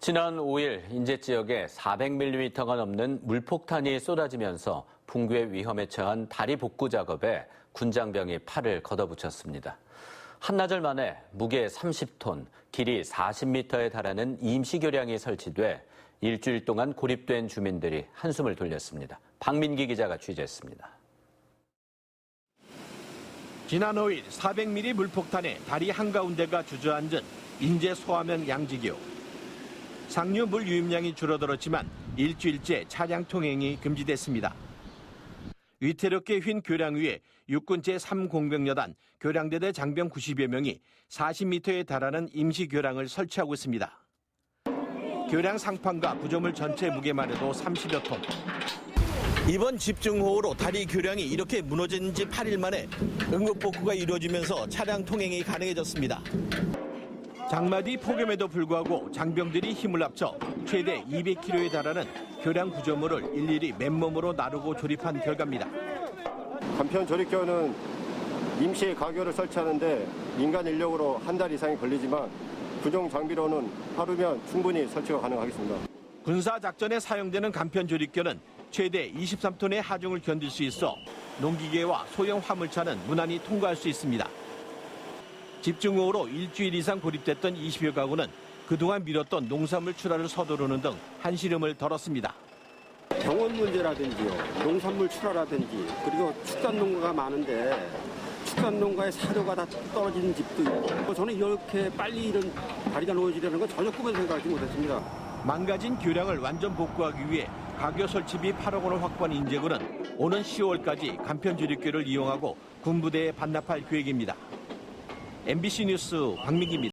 지난 5일 인제 지역에 400mm가 넘는 물폭탄이 쏟아지면서 붕괴 위험에 처한 다리 복구 작업에 군장병이 팔을 걷어붙였습니다. 한나절 만에 무게 30톤, 길이 40m에 달하는 임시교량이 설치돼 일주일 동안 고립된 주민들이 한숨을 돌렸습니다. 박민기 기자가 취재했습니다. 지난 5일 400mm 물폭탄에 다리 한가운데가 주저앉은 인제 소화면 양지교. 상류 물 유입량이 줄어들었지만 일주일째 차량 통행이 금지됐습니다. 위태롭게 휜 교량 위에 육군 제3공병여단 교량대대 장병 90여 명이 40m에 달하는 임시 교량을 설치하고 있습니다. 교량 상판과 구조물 전체 무게만 해도 30여 톤. 이번 집중호우로 다리 교량이 이렇게 무너진 지 8일 만에 응급복구가 이루어지면서 차량 통행이 가능해졌습니다. 장마디 폭염에도 불구하고 장병들이 힘을 합쳐 최대 200kg에 달하는 교량 구조물을 일일이 맨몸으로 나르고 조립한 결과입니다. 간편 조립교는 임시 가교를 설치하는데 인간 인력으로 한 달 이상이 걸리지만 구정 장비로는 하루면 충분히 설치가 가능하겠습니다. 군사 작전에 사용되는 간편 조립교는 최대 23톤의 하중을 견딜 수 있어 농기계와 소형 화물차는 무난히 통과할 수 있습니다. 집중호우로 일주일 이상 고립됐던 20여 가구는 그동안 미뤘던 농산물 출하를 서두르는 등 한시름을 덜었습니다. 병원 문제라든지요, 농산물 출하라든지, 그리고 축산 농가가 많은데 축산 농가의 사료가 다 떨어진 집도 있고, 저는 이렇게 빨리 이런 다리가 놓여지려는 건 전혀 꿈에도 생각하지 못했습니다. 망가진 교량을 완전 복구하기 위해 가교 설치비 8억 원을 확보한 인재군은 오는 10월까지 간편 조립교를 이용하고 군부대에 반납할 계획입니다. MBC 뉴스 박민기입니다.